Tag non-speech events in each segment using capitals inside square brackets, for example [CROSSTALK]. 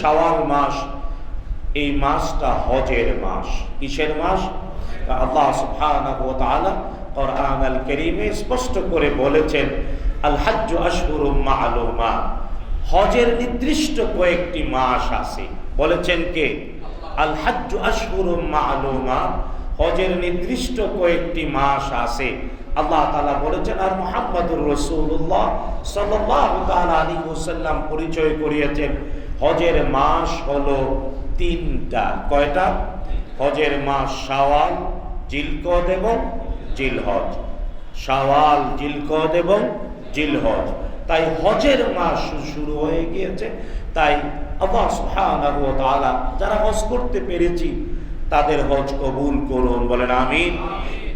শাওয়াল মাস, এই মাসটা হজের মাস। কিসের মাস? আল্লাহ সুবহানাহু ওয়া তাআলা কোরআন আল কারীমে স্পষ্ট করে বলেছেন আল হজ্জ আশহুরুম মা'লুমা। হজের নির্দিষ্ট কয়েকটি মাস আছে। বলেছেন কে? আল হজ্জ আশহুরুম মা'লুমা। হজের নির্দিষ্ট কয়েকটি মাস আছে। আল্লাহ তাআলা বলেছেন, আর মুহাম্মদুর রাসূলুল্লাহ সাল্লাল্লাহু তাআলা আলাইহি ওয়াসাল্লাম পরিচয় করিয়েছেন হজের মাস হলো তিনটা। কয়টা? হজের মাস শাওয়াল, জিলকদ এবং জিলহজ। শাওয়াল, জিলকদ এবং জিলহজ। তাই হজের মাস শুরু হয়ে গিয়েছে। তাই যারা হজ করতে পেরেছি, তাদের হজ কবুল করুন, বলেন আমিন।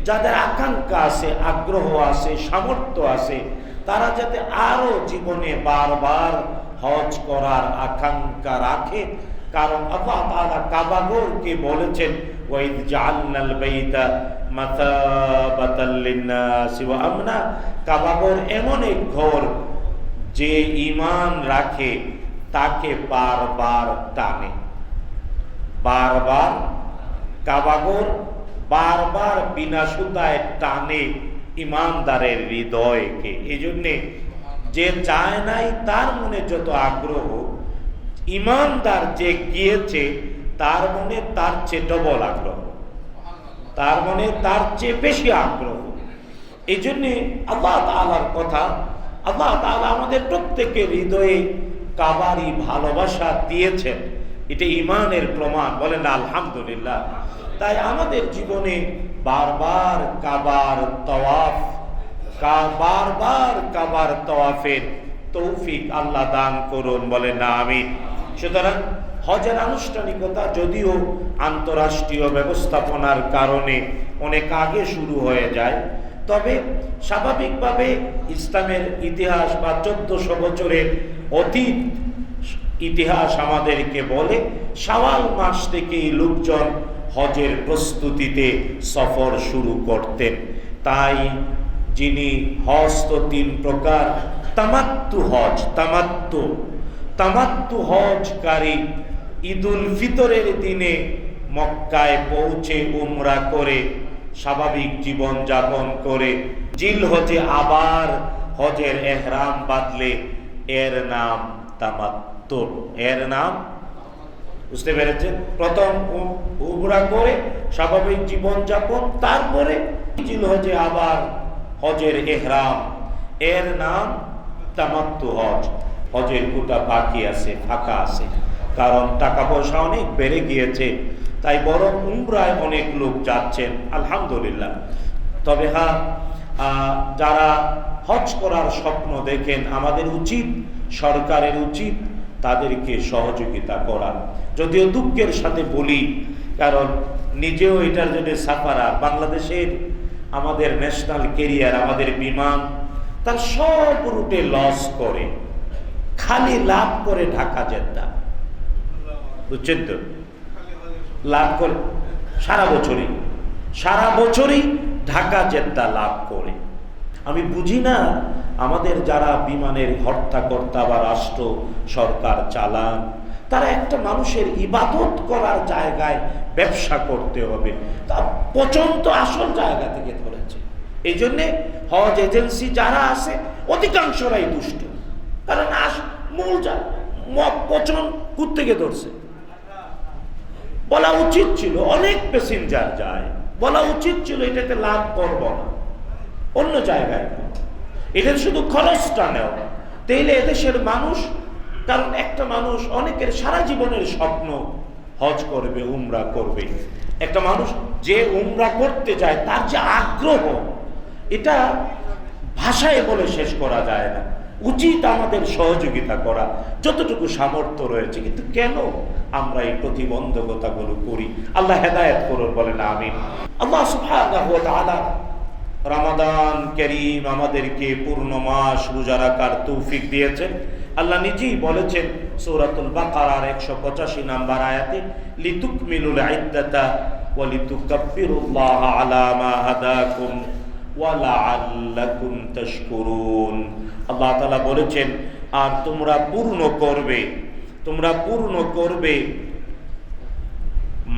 যাদের আকাঙ্ক্ষা আছে, আগ্রহ আছে, সামর্থ্য আছে, তারা যাতে আরও জীবনে বারবার হজ করার আকাঙ্ক্ষা রাখে, কারণ আল্লাহ তাআলা কাবাগরকে বলেছেন, ওয়াইদ জাআলনাল বাইতা মাতাবাতাল লিন-নাসি ওয়া আমনা। কাবাগর এমন এক ঘর যে ঈমান রাখে, তাকে বারবার টানে। বারবার কাবাগর বারবার বিনা সুতায় টানে ইমানদারের হৃদয়কে। এই জন্যে যে চায় নাই তার মনে যত আগ্রহ, ইমানদার যে গিয়েছে, তার মনে তার চেয়ে ডবল আগ্রহ। তার মনে তার চেয়ে বেশি আগ্রহ। এই জন্যে আল্লাহ তালার কথা, আল্লাহ তালা আমাদের প্রত্যেকের হৃদয়ে কাবারই ভালোবাসা দিয়েছেন। এটা ইমানের প্রমাণ, বলেন আলহামদুলিল্লাহ। তাই আমাদের জীবনে বারবার কাবার তওয়াফ বারবার কাবার তওয়াফের তৌফিক আল্লাহ দান করুন, বলেন না আমি সুতরাং হজের আনুষ্ঠানিকতা যদিও আন্তরাষ্ট্রীয় ব্যবস্থাপনার কারণে অনেক আগে শুরু হয়ে যায়, তবে স্বাভাবিকভাবে ইসলামের ইতিহাস বা চোদ্দশো বছরের অতীত ইতিহাস আমাদেরকে বলে, শাওয়াল মাস থেকেই লোকজন হজের প্রস্তুতিতে সফর শুরু করতেন। তাই যিনি হজ তো তিন প্রকার। তামাত্তু হজ, তামাত্তু। তামাত্তু হজকারী ঈদুল ফিতরের দিনে মক্কায় পৌঁছে উমরা করে, স্বাভাবিক জীবন যাপন করে জিল হজে আবার হজের এহরাম বাদলে এর নাম তামাত্তুর এর নাম? বুঝতে পেরেছেন? প্রথম উমরা করে, স্বাভাবিক জীবন যাপন তারপরে জিল হজে আবার হজের এহরাম। এর নাম তামাত্তু হজ হজের কোটা বাকি আছে, ফাঁকা আছে। কারণ টাকা পয়সা অনেক বেড়ে গিয়েছে, তাই বরং উমরায় অনেক লোক যাচ্ছেন, আলহামদুলিল্লাহ। তবে হ্যাঁ যারা হজ করার স্বপ্ন দেখেন, আমাদের উচিত, সরকারের উচিত তাদেরকে সহযোগিতা করা যদিও দুঃখের সাথে বলি, কারণ নিজেও এটার জন্য সাফারার। বাংলাদেশের আমাদের ন্যাশনাল কেরিয়ার আমাদের বিমান, তার সব রুটে লস করে, খালি লাভ করে ঢাকা জেদ্দা। বুঝছেন তো? লাভ করে, সারা বছরই সারা বছরই ঢাকা জেদ্দা লাভ করে। আমি বুঝি না, আমাদের যারা বিমানের হর্তাকর্তা বা রাষ্ট্র সরকার চালান তারা একটা মানুষের ইবাদত করার জায়গায় ব্যবসা করতে হবে। তা পচন্ত আসল জায়গা থেকে ধরেছে। এই জন্যে হজ এজেন্সি যারা আছে, অধিকাংশরাই দুষ্ট। কারণ আস মূল পচন থেকে ধরছে? বলা উচিত ছিল অনেক প্যাসেঞ্জার যায়। বলা উচিত ছিল এটাতে লাভ করব না। অন্য জায়গায়। এটার শুধু খরচটা নেওয়া। তাইলে এদেশের মানুষ কারণ একটা মানুষ অনেকের সারা জীবনের স্বপ্ন হজ করবে, উমরা করবে। একটা মানুষ যে উমরা করতে যায়, তার যে আগ্রহ, এটা ভাষায় বলে শেষ করা যায় না। উচিত আমাদের সহযোগিতা করা, যতটুকু সামর্থ্য রয়েছে। কিন্তু কেন আমরা এই প্রতিবন্ধকতাগুলো করি? আল্লাহ হেদায়ত করুন, বলেন আমি আল্লাহ তাআলা রামাদান করিম আমাদেরকে পূর্ণ মাস রোজা রাখার তৌফিক দিয়েছেন। আল্লাহ নিজেই বলেছেন সৌরাতুল বাকারার একশো পঁচাশি নাম্বার আয়াতে লিতুকমিলুল ইদ্দাতা ওয়া লিতুকাব্বিরুল্লাহ আলা মা হাদাকুম ওয়া লাআল্লাকুম তাশকুরুন। আল্লাহ বলেছেন, আর তোমরা পূর্ণ করবে, তোমরা পূর্ণ করবে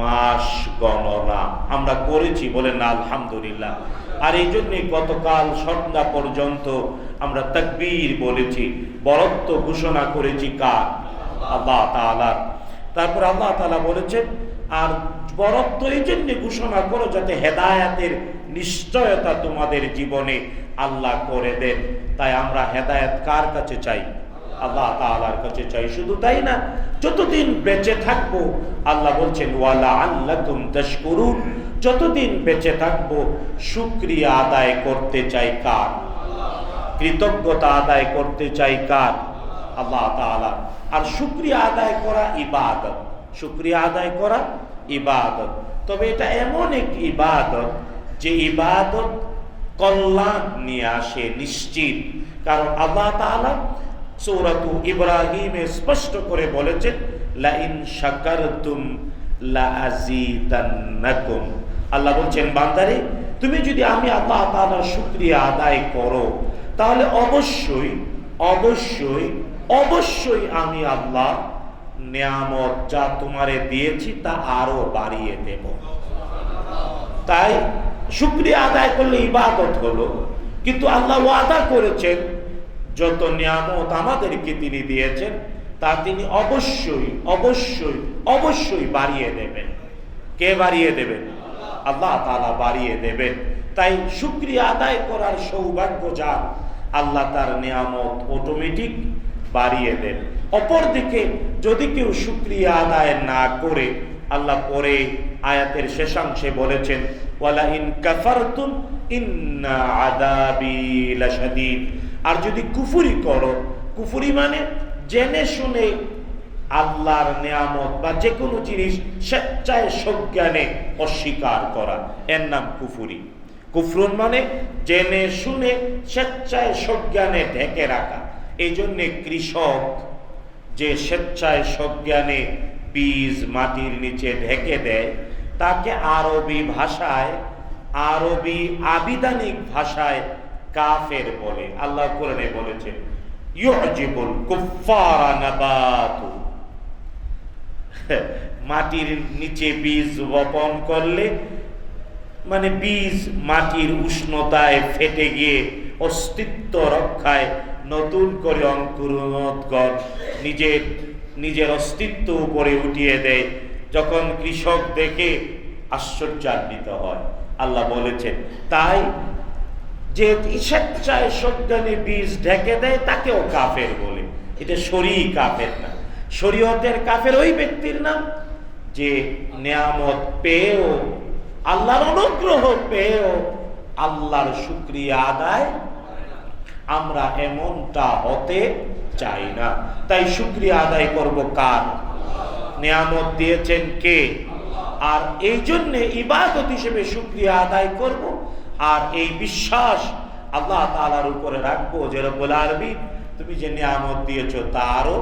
মাস গণনা। আমরা করেছি বলেন আলহামদুলিল্লাহ। আর এই জন্যে গতকাল সন্ধ্যা পর্যন্ত আমরা তাকবীর বলেছি, বরত্ব ঘোষণা করেছি কার? আল্লাহ তাআলার। তারপর আল্লাহ তাআলা বলেছেন, আর বরত্ব এই জন্য ঘোষণা করো যাতে হেদায়াতের নিশ্চয়তা তোমাদের জীবনে আল্লাহ করে দেন। তাই আমরা হেদায়াত কার কাছে চাই? আল্লাহ তাআলার কাছে চাই, শুধু তাই না, যতদিন বেঁচে থাকব, আল্লাহ বলছেন ওয়ালা আল্লাকুম তাশকুরুন যতদিন বেঁচে থাকব, শুকরিয়া আদায় করতে চাই কার? কৃতজ্ঞতা আদায় করতে চাই কার? আল্লাহ তাআলা। আর শুকরিয়া আদায় করা ইবাদত, শুকরিয়া আদায় করা ইবাদত। তবে এটা এমন এক ইবাদত যে ইবাদত কল্যাণ নিয়ে আসে, নিশ্চিত। কারণ আল্লাহ তাআলা সৌরাতু ইব্রাহিমে স্পষ্ট করে বলেছেন লাইন শাকারতুম লাআজিদান্নাকুম। আল্লাহ বলছেন, বান্দারে, তুমি যদি আমি আল্লাহ তাআলার শুকরিয়া আদায় করো, তাহলে অবশ্যই অবশ্যই অবশ্যই আমি আল্লাহ নিয়ামত যা তোমারে দিয়েছি তা আরও বাড়িয়ে দেব। তাই শুক্রিয়া আদায় করলে ইবাদত হলো, কিন্তু আল্লাহ ওয়াদা করেছেন যত নিয়ামত আমাদেরকে তিনি দিয়েছেন, তা তিনি অবশ্যই অবশ্যই অবশ্যই বাড়িয়ে দেবেন। কে বাড়িয়ে দেবেন? আল্লাহ তালা বাড়িয়ে দেবেন। তাই শুক্রিয়া আদায় করার সৌভাগ্য যার, আল্লাহ তার নিয়ামত অটোমেটিক বাড়িয়ে দেন। অপরদিকে যদি কেউ শুক্রিয়া আদায় না করে, আল্লাহ পরে আয়াতের শেষাংশে বলেছেন ওয়ালা ইন ইন্না আদাবি লাশাদীদ। আর যদি কুফুরি করো, কুফুরি মানে জেনে শুনে আল্লাহর নিয়ামত বা যে কোনো জিনিস স্বেচ্ছায় সজ্ঞানে অস্বীকার করা। এর নাম কুফুরি। কুফরুন মানে জেনে শুনে স্বেচ্ছায় সজ্ঞানে ঢেকে রাখা। এই জন্যে কৃষক যে স্বেচ্ছায় সজ্ঞানে বীজ মাটির নিচে ঢেকে দেয়, তাকে আরবি ভাষায়, আরবি আবিধানিক ভাষায় কাফের বলে, আল্লাহ কোরআনে বলেছেন, ইউজিবুল কুফারা নাবাতু। [LAUGHS] মাটির নিচে বীজ বপন করলে মানে বীজ মাটির উষ্ণতায় ফেটে গিয়ে অস্তিত্ব রক্ষায় নতুন করে অঙ্কুরোদ্গর নিজের নিজের অস্তিত্ব উপরে উঠিয়ে দেয়। যখন কৃষক দেখে আশ্চর্যান্বিত হয়, আল্লাহ বলেছেন, তাই যে স্বেচ্ছায় সজ্ঞানে বীজ ঢেকে দেয়, তাকেও কাফের বলে। এটা শরী কাফের না। শরীয়তের কাফের ওই ব্যক্তির নাম, যে নিয়ামত পেয়েও, আল্লাহর অনুগ্রহ পেয়েও আল্লাহর শুক্রিয়া আদায় আমরা এমনটা হতে চাই না। তাই শুক্রিয়া আদায় করব কার? নিয়ামত দিয়েছেন কে? আর এই জন্যে ইবাদত হিসেবে শুক্রিয়া আদায় করব আর এই বিশ্বাস আল্লাহ তালার উপরে রাখব যে রব্বুল আরবি তুমি যে নিয়ামত দিয়েছ তা আরও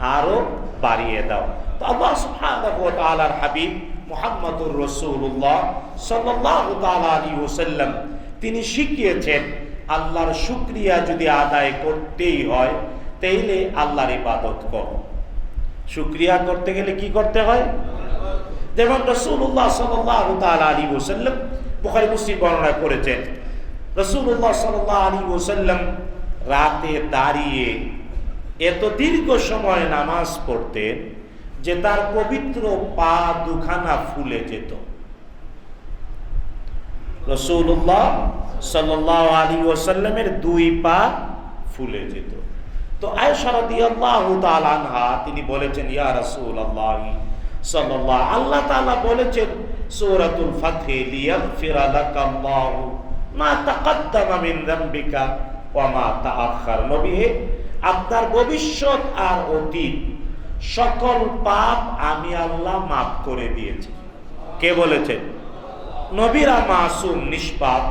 আরও বাড়িয়ে দাও। তো তিনি শিখিয়েছেন, আল্লাহর শুকরিয়া যদি আদায় করতেই হয়, তাইলে আল্লাহর ইবাদত কর। শুকরিয়া করতে গেলে কি করতে হয়? যেমন রসুল্লাহ সাল্লাহ আলী ওসাল্লাম বুখারি মুসলিম বর্ণনা করেছেন রসুল্লাহ সাল্লাহ আলী ওসাল্লাম রাতে দাঁড়িয়ে এত দীর্ঘ সময় নামাজ পড়তেন যে তার পবিত্র পা দুখানা ফুলে যেত। রসুল্লাহ সাল্লাহ আলী ওসাল্লামের দুই পা ফুলে যেত। তো আয়সারদি আল্লাহ তিনি বলেছেন, ইয়া রসুল আল্লাহ আল্লাহ বলেছেন আপনার ভবিষ্যৎ আর অতীত, সকল পাপ আমি আল্লাহ মাফ করে দিয়েছি। কে বলেছেন? নবীরা মাসুম, নিষ্পাপ।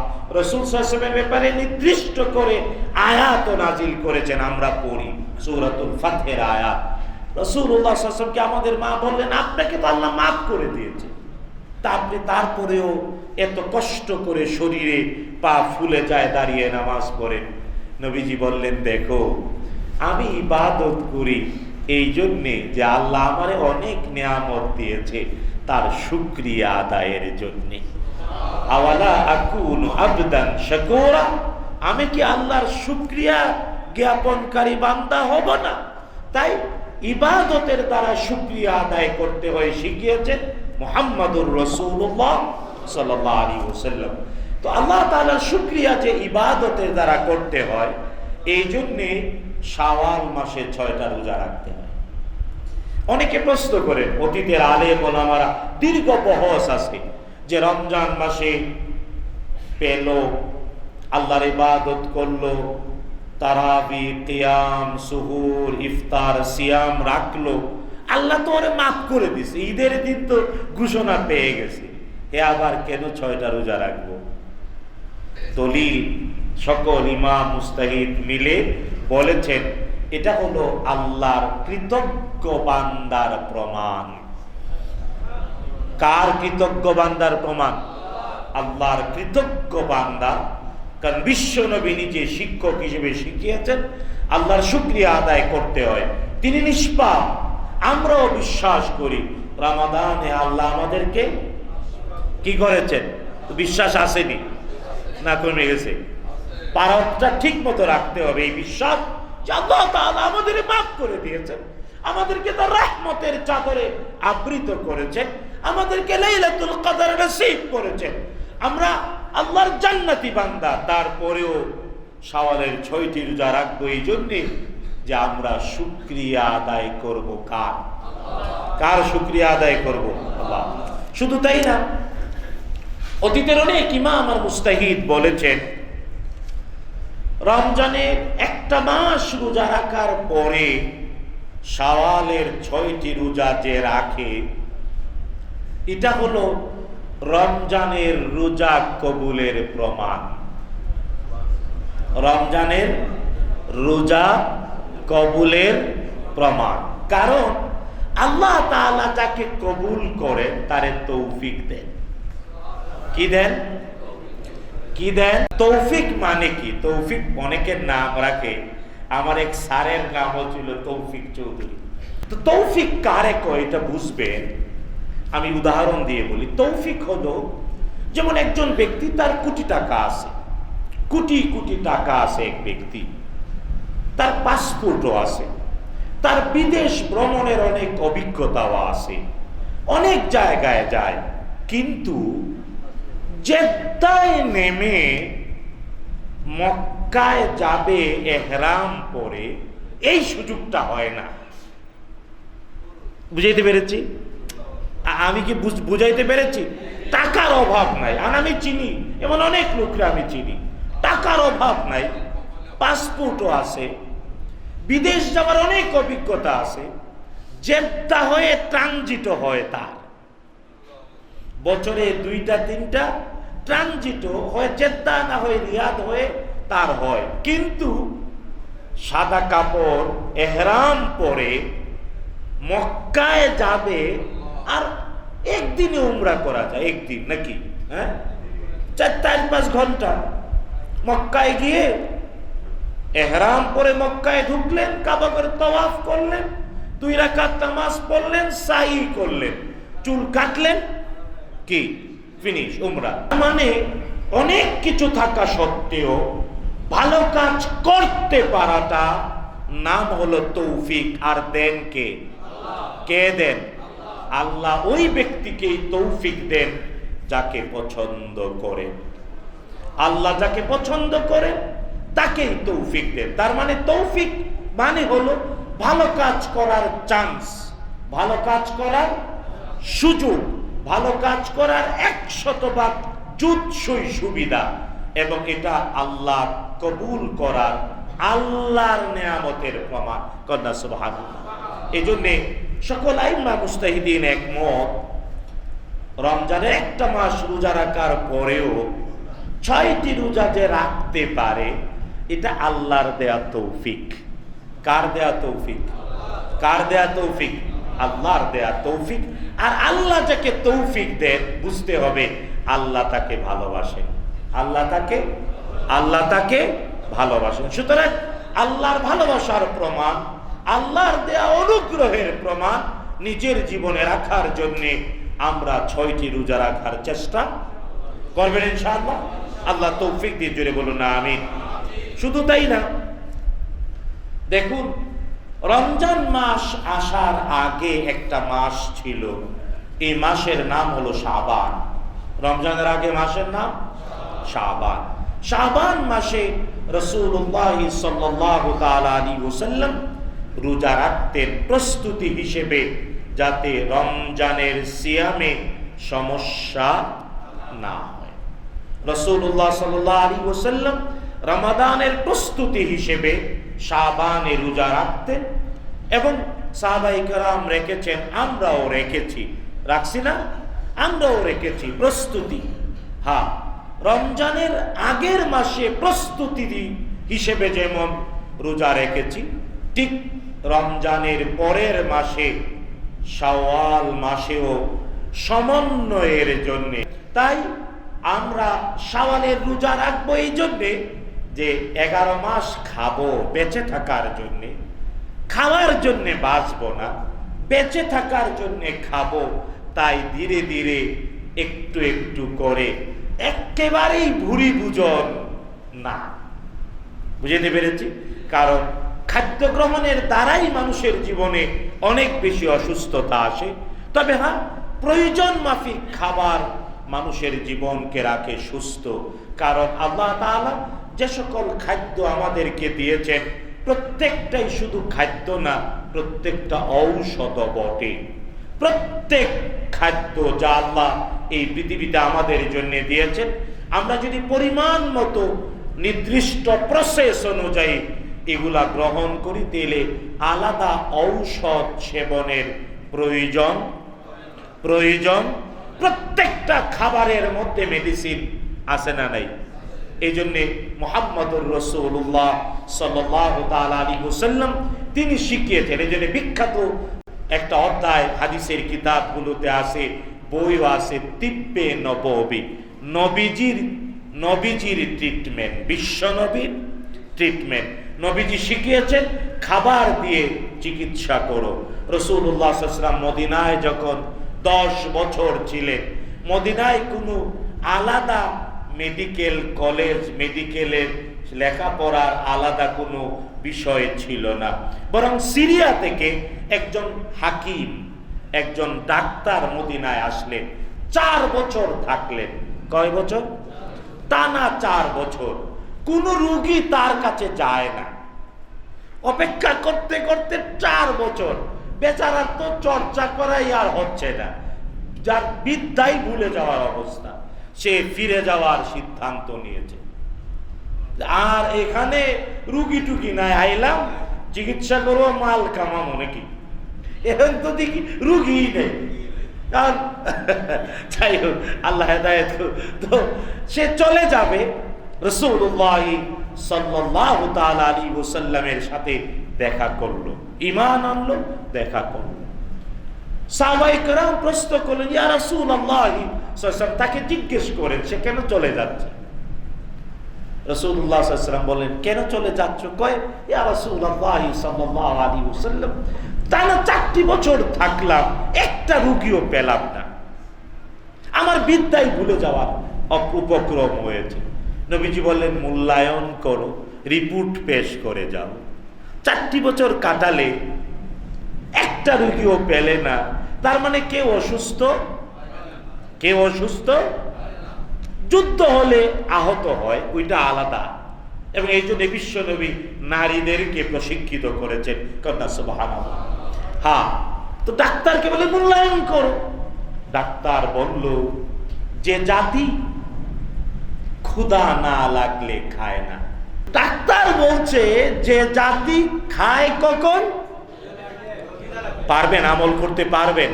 ব্যাপারে নির্দিষ্ট করে আয়াত নাজিল করেছেন, আমরা পড়ি সৌরাতুল ফাতের আয়াত। রসুল্লাহ সাল্লামকে আমাদের মা বললেন, আপনাকে তো আল্লাহ মাফ করে দিয়েছে। আপনি তারপরেও এত কষ্ট করে শরীরে পা ফুলে যায়, দাঁড়িয়ে নামাজ পড়েন নবীজি বললেন, দেখো, আমি ইবাদত করি এই জন্যে যে আল্লাহ আমারে অনেক নিয়ামত দিয়েছে তার শুক্রিয়া আদায়ের জন্যে। আওয়ালা আকুন আবদান শাকুরা? আমি কি আল্লাহর শুক্রিয়া জ্ঞাপনকারী বান্দা হব না? তাই ইবাদতের দ্বারা শুক্রিয়া আদায় করতে হয় শিখিয়েছেন মোহাম্মদুর রসুল্লাহ ওসাল্লাম তো আল্লাহ তাআলার শুক্রিয়া যে ইবাদতের দ্বারা করতে হয় এই জন্যে শাওয়াল মাসে ছয়টা রোজা রাখতে হয়। অনেকে প্রশ্ন করেন অতীতের আলে মোলামারা দীর্ঘ বহস আছে যে রমজান মাসে পেল, আল্লাহর ইবাদত করল তারাবি কিয়াম সুহুর ইফতার, সিয়াম রাখল। আল্লাহ তো মাফ করে দিছে। ঈদের দিন তো ঘোষণা পেয়ে গেছে। হে আবার কেন ছয়টা রোজা রাখব? দলিল, সকল ইমাম, মুস্তাহিদ মিলে বলেছেন, এটা হলো আল্লাহর কৃতজ্ঞ বান্দার প্রমাণ। কার কৃতজ্ঞ বান্দার প্রমাণ? আল্লাহর কৃতজ্ঞ বান্দা কারণ বিশ্ব নবী নিজে শিক্ষক হিসেবে শিখিয়েছেন, আল্লাহর শুক্রিয়া আদায় করতে হয়। তিনি নিষ্পাপ। আমরাও বিশ্বাস করি, রামাদানে আল্লাহ আমাদেরকে কি করেছেন? বিশ্বাস আসেনি, না কমে গেছে। পারতটা ঠিক মতো রাখতে হবে, এই বিশ্বাস আল্লাহ আমাদের মাফ করে দিয়েছেন। আমাদেরকে তার রহমতের চাদরে আবৃত করেছেন। আমাদেরকে লাইলাতুল কদর নসিব করেছেন। আমরা আল্লাহর জান্নাতি বান্দা। তারপরেও সওয়ালের ছয়টি রোজা রাখব এই জন্যে যে আমরা শুক্রিয়া আদায় করব কার? কার শুক্রিয়া আদায় করব? আল্লাহ। শুধু তাই না, অতীতের অনেক ইমাম আমার মুস্তাহিদ বলেছেন রমজানের একটা মাস রোজা রাখার পরে সওয়ালের ছয়টি রোজা যে রাখে, এটা হলো রমজানের রোজা কবুলের প্রমাণ। রমজানের রোজা কবুলের প্রমাণ। কারণ আল্লাহ যাকে কবুল করেন, তারে তৌফিক দেন। কি দেন? কি দেন? তৌফিক মানে কি? তৌফিক অনেকের নাম রাখে। আমার এক স্যারের নামও ছিল তৌফিক চৌধুরী। তো তৌফিক কারে কয়? এটা বুঝবেন। আমি উদাহরণ দিয়ে বলি, তৌফিক হলো যেমন একজন ব্যক্তি তার কোটি টাকা আছে, কোটি কোটি টাকা আছে এক ব্যক্তি। তার পাসপোর্টও আছে, তার বিদেশ ভ্রমণের অনেক অভিজ্ঞতাও আছে, অনেক জায়গায় যায়, কিন্তু জেদ্দায় নেমে মক্কায় যাবে, এহরাম পরে, এই সুযোগটা হয় না। বুঝাইতে পেরেছি? আমি কি বুঝ- বুঝাইতে পেরেছি? টাকার অভাব নাই। আর আমি চিনি। এমন অনেক লোকরা আমি চিনি। টাকার অভাব নাই। পাসপোর্টও আছে। বিদেশ যাওয়ার অনেক অভিজ্ঞতা আছে। জেদ্দা হয়ে ট্রানজিট হয় তার। বছরে দুইটা, তিনটা ট্রানজিট হয়। জেদ্দা না হয়ে রিয়াদ হয়ে তার হয়। কিন্তু সাদা কাপড় এহরাম পরে মক্কায় যাবে আর একদিনে উমরা করা যায়, একদিন নাকি? হ্যাঁ? চার চার পাঁচ ঘণ্টা। মক্কায় গিয়ে এহরাম পরে মক্কায় ঢুকলেন, কাবা করে তওয়াফ করলেন, দুই রাকাত নামাজ পড়লেন সাই করলেন, চুল কাটলেন, কি? ফিনিশ উমরা। মানে অনেক কিছু থাকা সত্ত্বেও ভালো কাজ করতে পারাটা নাম হলো তৌফিক। আর দেন কে? কে দেন? আল্লাহ ওই ব্যক্তিকেই তৌফিক দেন যাকে পছন্দ করেন আল্লাহ যাকে পছন্দ করেন তাকেই তৌফিক দেন। তার মানে তৌফিক মানে হলো ভালো কাজ করার চান্স ভালো কাজ করার সুযোগ, ভালো কাজ করার এক একশতভাগ জুৎসই সুবিধা এবং এটা আল্লাহ কবুল করার, আল্লাহর নেয়ামতের প্রমাণ। কন্যা সুবহান এই জন্যে সকল আইমা মুস্তাহিদিন একমত। রমজানের একটা মাস রোজা রাখার পরেও ছয়টি রোজা যে রাখতে পারে, এটা আল্লাহর দেয়া তৌফিক। কার দেয়া তৌফিক? কার দেয়া তৌফিক? আল্লাহর দেয়া তৌফিক। আর আল্লাহ যাকে তৌফিক দেন, বুঝতে হবে আল্লাহ তাকে ভালোবাসেন। আল্লাহ তাকে আল্লাহ তাকে ভালোবাসেন। সুতরাং আল্লাহর ভালোবাসার প্রমাণ আল্লাহর দেয়া অনুগ্রহের প্রমাণ নিজের জীবনে রাখার জন্যে আমরা ছয়টি রোজা রাখার চেষ্টা করবেন ইনশাআল্লাহ। আল্লাহ তৌফিক দিয়ে জোরে বলুন না আমিন। শুধু তাই না, দেখুন, রমজান মাস আসার আগে একটা মাস ছিল, এই মাসের নাম হলো শাবান। রমজানের আগে মাসের নাম শাবান। শাবান মাসে রসুল্লাহ সাল্লাল্লাহু তাআলা আলাইহি ওয়াসাল্লাম রোজা রাখতেন প্রস্তুতি হিসেবে যাতে রমজানের সিয়ামে সমস্যা না হয়। রসুল্লাহ সাল্লাহ আলী ওসাল্লাম রমাদানের প্রস্তুতি হিসেবে শাবানে রোজা রাখতেন এবং সাহাবাই কারাম রেখেছেন, আমরাও রেখেছি। রাখছি না? আমরাও রেখেছি, প্রস্তুতি। হ্যাঁ রমজানের আগের মাসে প্রস্তুতি হিসেবে যেমন রোজা রেখেছি ঠিক রমজানের পরের মাসে, শাওয়াল মাসেও সমন্বয়ের জন্যে। তাই আমরা শাওয়ালের রোজা রাখব এই জন্যে যে এগারো মাস খাব বেঁচে থাকার জন্যে, খাওয়ার জন্যে বাঁচবো না, বেঁচে থাকার জন্যে খাব, তাই ধীরে ধীরে একটু একটু করে একেবারেই ভুরি ভুজন না। বুঝতে পেরেছি? কারণ খাদ্য গ্রহণের দ্বারাই মানুষের জীবনে অনেক বেশি অসুস্থতা আসে। তবে হ্যাঁ প্রয়োজন মাফিক খাবার মানুষের জীবনকে রাখে সুস্থ। কারণ আল্লাহ তাআলা যে সকল খাদ্য আমাদেরকে দিয়েছেন, প্রত্যেকটাই শুধু খাদ্য না, প্রত্যেকটা ঔষধ বটে। প্রত্যেক খাদ্য যা আল্লাহ এই পৃথিবীতে আমাদের জন্য দিয়েছেন, আমরা যদি পরিমাণ মতো নির্দিষ্ট প্রসেস অনুযায়ী এগুলা গ্রহণ করি তাহলে আলাদা ঔষধ সেবনের প্রয়োজন। প্রয়োজন। প্রত্যেকটা খাবারের মধ্যে মেডিসিন আছে না নাই? এই জন্যে মোহাম্মদুর রসুল্লাহ সাল্লাহ আলী হুসাল্লাম তিনি শিখিয়েছেন। এই জন্য বিখ্যাত একটা অধ্যায় হাদিসের কিতাবগুলোতে আছে, বইও আছে, তিব্বে নববী। নবীজির নবীজির ট্রিটমেন্ট বিশ্ব নবীর ট্রিটমেন্ট নবীজি শিখিয়েছেন, খাবার দিয়ে চিকিৎসা করো। রসুল্লাহাম মদিনায় যখন দশ বছর ছিলেন, মদিনায় কোনো আলাদা মেডিকেল কলেজ, মেডিকেলের লেখাপড়ার আলাদা কোনো বিষয় ছিল না। বরং সিরিয়া থেকে একজন হাকিম, একজন ডাক্তার মদিনায় আসলেন। চার বছর থাকলেন। কয় বছর? টানা চার বছর। কোন রুগী তার কাছে যায় না। অপেক্ষা করতে করতে চার বছর বেচারার তো চর্চা করাই আর হচ্ছে না। যার বিদ্যাই ভুলে যাওয়ার অবস্থা, সে ফিরে যাওয়ার সিদ্ধান্ত নিয়েছে। আর এখানে রুগী টুকি নাই, আইলাম, চিকিৎসা করব, মাল কামাবো নাকি? এখন তো দেখি রুগী নেই। কারণ, যাই হোক, আল্লাহ তো সে চলে যাবে রসুল্লাহ ওসাল্লামের সাথে দেখা করল। ইমান আনলো, দেখা করল। করলেন, ইয়া তাকে জিজ্ঞেস করেন, সে কেন চলে যাচ্ছে? রসুল্লাহ সাল্লাম বলেন কেন চলে যাচ্ছ? কয়, ইয়া ওয়াসাল্লাম, টানা চারটি বছর থাকলাম, একটা রুগীও পেলাম না। আমার বিদ্যায় ভুলে যাওয়ার উপক্রম হয়েছে। নবীজি বললেন, মূল্যায়ন করো রিপোর্ট পেশ করে যাও। চারটি বছর কাটালে একটা রুগীও পেলে না। তার মানে কেউ অসুস্থ? কেউ অসুস্থ? যুদ্ধ হলে আহত হয়, ওইটা আলাদা। এবং এই জন্য বিশ্বনবী নারীদেরকে প্রশিক্ষিত করেছেন। কন্যা হ্যাঁ তো ডাক্তারকে বলে, মূল্যায়ন করো। ডাক্তার বলল, যে জাতি ক্ষুধা না লাগলে খায় না। ডাক্তার বলছে, যে জাতি খায় কখন? পারবেন, আমল করতে পারবেন।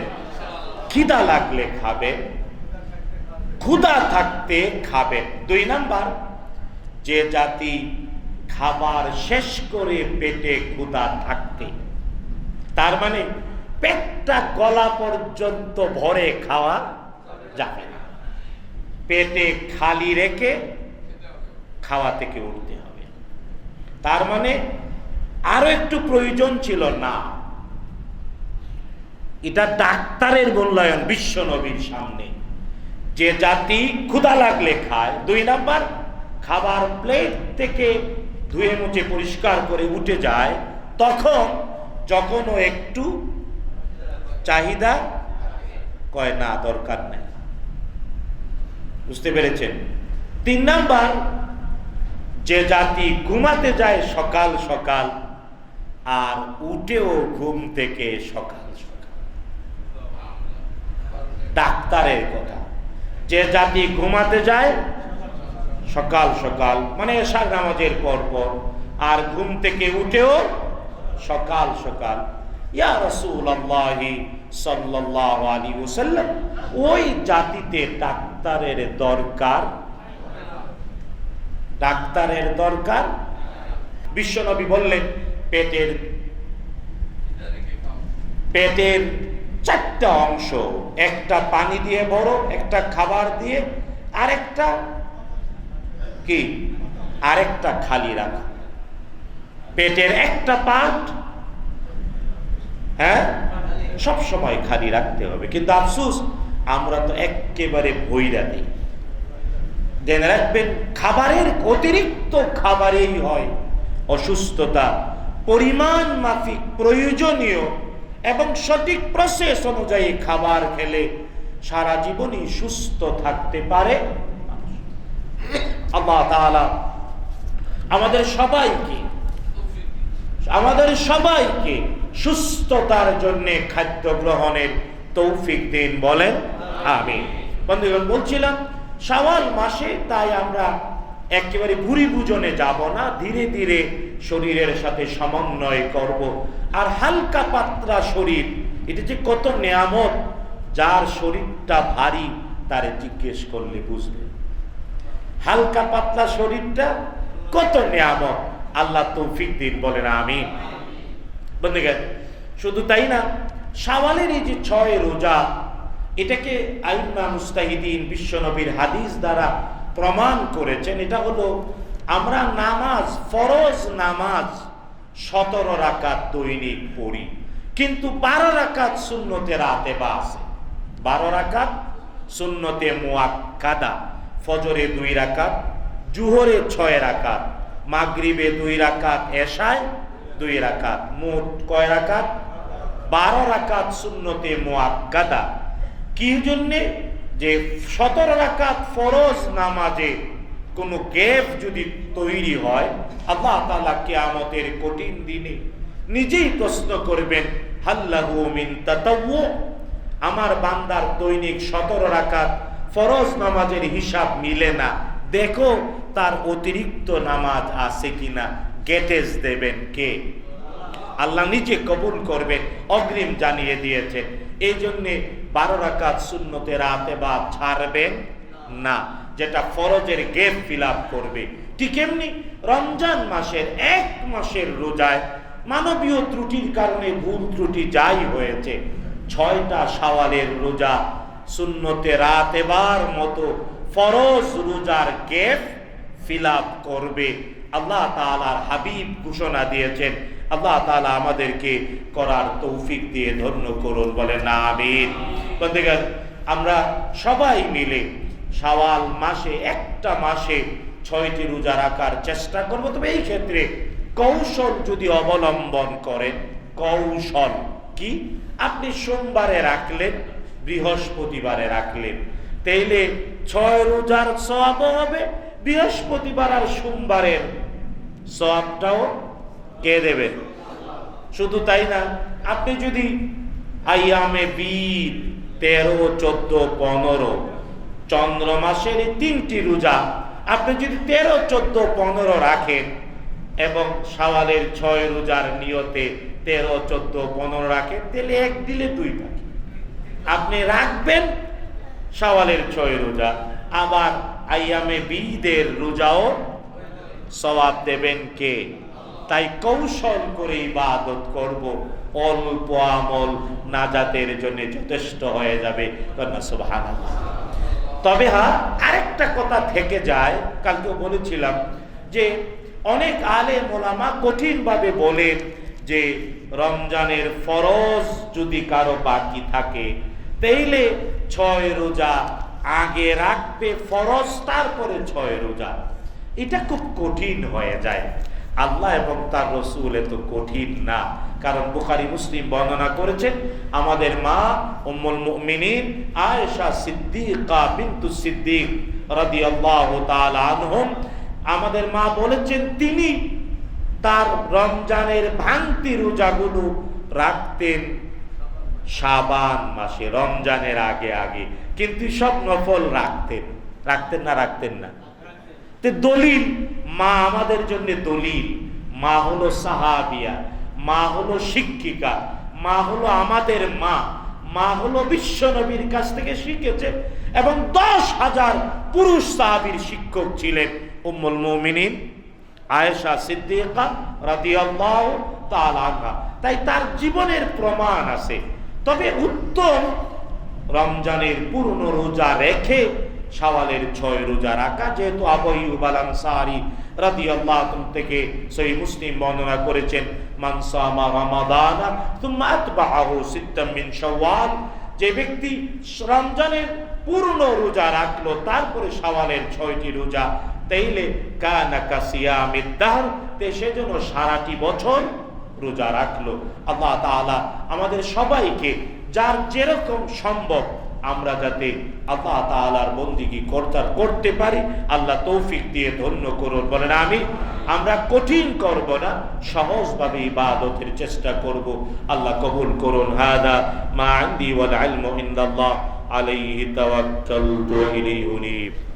খিদা লাগলে খাবেন, ক্ষুধা থাকতে খাবেন। দুই নাম্বার, যে জাতি খাবার শেষ করে পেটে ক্ষুদা থাকতে, তার মানে পেটটা গলা পর্যন্ত ভরে খাওয়া যাবে পেটে খালি রেখে খাওয়া থেকে উঠতে হবে। তার মানে আরও একটু প্রয়োজন ছিল না। এটা ডাক্তারের মূল্যায়ন, বিশ্ব নবীর সামনে। যে জাতি ক্ষুধা লাগলে খায়, দুই নাম্বার, খাবার প্লেট থেকে ধুয়ে মুছে পরিষ্কার করে উঠে যায়, তখন যখন ও একটু চাহিদা কয়, না, দরকার নেই। বুঝতে পেরেছেন? তিন নাম্বার, যে জাতি ঘুমাতে যায় সকাল সকাল, আর উঠেও ঘুম থেকে সকাল সকাল। ডাক্তারের কথা। যে জাতি ঘুমাতে যায় সকাল সকাল মানে এশার নামাজের পর পর, আর ঘুম থেকে উঠেও সকাল সকাল। ইয়া রাসূলুল্লাহি ওয়াসাল্লাম, ওই জাতিতে ডাক্তারের দরকার। ডাক্তারের দরকার। বিশ্বনবী বললেন, পেটের পেটের চারটা অংশ, একটা পানি দিয়ে বড় একটা খাবার দিয়ে, আরেকটা কি? আরেকটা খালি রাখা। পেটের একটা পার্ট হ্যাঁ? সব সময় খালি রাখতে হবে। কিন্তু আফসুস, আমরা তো একেবারে ভৈরা দিই জেনে রাখবেন, খাবারের অতিরিক্ত খাবারেই হয় অসুস্থতা, পরিমাণ মাফিক প্রয়োজনীয় এবং সঠিক প্রসেস অনুযায়ী খাবার খেলে সারা জীবনই সুস্থ থাকতে পারে আমাদের সবাইকে আমাদের সবাইকে সুস্থতার জন্য খাদ্য গ্রহণের তৌফিক দিন বলেন। আমি বন্ধুগণ, বলছিলাম, শাওয়াল মাসে তাই আমরা একেবারে ভুরি বুজনে যাব না, ধীরে ধীরে শরীরের সাথে সমন্বয় করব। আর হালকা পাতলা শরীর, এটা যে কত নেয়ামত, যার শরীরটা ভারী, তারে জিজ্ঞেস করলে বুঝবে। হালকা পাতলা শরীরটা কত নিয়ামত, আল্লাহ তৌফিক দিন বলেন আমি বন্ধুগণ, শুধু তাই না সাওয়ালের এই যে ছয় রোজা, এটাকে আইমা মুস্তাহিদিন বিশ্বনবীর হাদিস দ্বারা প্রমাণ করেছেন। এটা হলো আমরা নামাজ, ফরজ নামাজ সতেরো রাকাত দৈনিক পড়ি, কিন্তু বারো রাকাত শূন্যতে রাতে বা আছে। বারো রাকাত শূন্যতে মোয়াক্কাদা ফজরে দুই রাকাত, জুহরে ছয় রাকাত, মাগরিবে দুই রাকাত, এশায় দুই রাকাত, মোট কয় রাকাত? বারো রাকাত শূন্যতে মোয়াক্কাদা কি জন্যে? যে সতেরো রাকাত ফরজ নামাজে কোনো গ্যাপ যদি তৈরি হয়, আল্লাহ তাআলা কিয়ামতের কঠিন দিনে নিজেই প্রশ্ন করবেন হাল্লাহু মিন তাতাওয়ু আমার বান্দার দৈনিক সতেরো রাকাত ফরজ নামাজের হিসাব মিলে না। দেখো তার অতিরিক্ত নামাজ আছে কিনা। গেটেজ দেবেন কে? আল্লাহ নিজে কবুল করবেন, অগ্রিম জানিয়ে দিয়েছেন। এই জন্যে বারো রাকাত শূন্যতে রাতে বা ছাড়বেন না, যেটা ফরজের গেপ ফিল করবে। ঠিক এমনি রমজান মাসের এক মাসের রোজায় মানবীয় ত্রুটির কারণে ভুল ত্রুটি যাই হয়েছে, ছয়টা সাওয়ালের রোজা শূন্যতে রাত এবার মতো ফরজ রোজার গেপ ফিল করবে। আল্লাহ তাআলার হাবিব ঘোষণা দিয়েছেন, আল্লাহ তালা আমাদেরকে করার তৌফিক দিয়ে ধন্য করুন বলে না আমিন আমরা সবাই মিলে শাওয়াল মাসে, একটা মাসে ছয়টি রোজা রাখার চেষ্টা করব। তবে এই ক্ষেত্রে কৌশল যদি অবলম্বন করেন, কৌশল কি? আপনি সোমবারে রাখলেন, বৃহস্পতিবারে রাখলেন। তাইলে ছয় রোজার সব হবে, বৃহস্পতিবার আর সোমবারের সবটাও কে দেবেন শুধু তাই না, আপনি যদি আইয়ামে বীর তেরো, চোদ্দ, পনেরো, চন্দ্র মাসের এই তিনটি রোজা আপনি যদি তেরো, চোদ্দ, পনেরো রাখেন এবং সাওয়ালের ছয় রোজার নিয়তে তেরো, চোদ্দ, পনেরো রাখেন, তাহলে এক দিলে দুই পাখি আপনি রাখবেন সাওয়ালের ছয় রোজা, আবার আইয়ামে বিদের রোজাও সবাব দেবেন কে? তাই কৌশল করে ইবাদত করব। অল্প আমল নাজাতের জন্য যথেষ্ট হয়ে যাবে। তবে হ্যাঁ আরেকটা কথা থেকে যায় কালকে বলেছিলাম যে অনেক আলে মোলামা কঠিনভাবে বলে যে রমজানের ফরজ যদি কারও বাকি থাকে, তাইলে ছয় রোজা আগে রাখবে, ফরজ তারপরে ছয় রোজা। এটা খুব কঠিন হয়ে যায়। আল্লাহ এবং তার রসুল এত কঠিন না। কারণ বুখারি, মুসলিম বর্ণনা করেছেন আমাদের মা উম্মুল মুমিনিন আয়েশা সিদ্দিকা বিনতু সিদ্দিক রাদিয়াল্লাহু তাআলা আনহুম, আমাদের মা বলেছেন, তিনি তার রমজানের ভাঙতি রোজাগুলো রাখতেন শাবান মাসে, রমজানের আগে আগে। কিন্তু সব নফল রাখতেন। রাখতেন না রাখতেন না। তে দলিল, মা আমাদের জন্য দলিল। মা হলো সাহাবিয়া, মা হলো শিক্ষিকা, মা হলো আমাদের মা মা হলো বিশ্ব নবীর কাছ থেকে শিখেছে এবং দশ হাজার পুরুষ সাহাবির শিক্ষক ছিলেন। উম্মুল মুমিনিন, আয়েশা সিদ্দিকা রাদিয়াল্লাহু তাআলা তাই তার জীবনের প্রমাণ আছে। তবে উত্তম রমজানের পূর্ণ রোজা রেখে শাওয়ালের ছয় রোজা রাখা, যেহেতু আল আনসারী রাদিয়াল্লাহু থেকে সহিহ মুসলিম বর্ণনা করেছেন, মান সামা রমাদানা থুম্মা আতবাহু সিত্তাম মিন যে ব্যক্তি রমজানের পূর্ণ রোজা রাখল, তারপরে শাওয়ালের ছয়টি রোজা, তাইলে কানা কাসিয়ামিদ দাহর, তে সেজন্য সারাটি বছর রোজা রাখল। আল্লাহ তাআলা আমাদের সবাইকে, যার যেরকম সম্ভব আমরা যাতে আল্লাহ তালার বন্দিগি কর্তার করতে পারি, আল্লাহ তৌফিক দিয়ে ধন্য করুন। বলেন আমি আমরা কঠিন করব না, সহজভাবে ইবাদতের চেষ্টা করব। আল্লাহ কবুল করুন। হাদা মা আন্দি ওয়াল ইলমু ইনদাল্লাহ আলাইহি তাওয়াক্কালতু ইলাইহি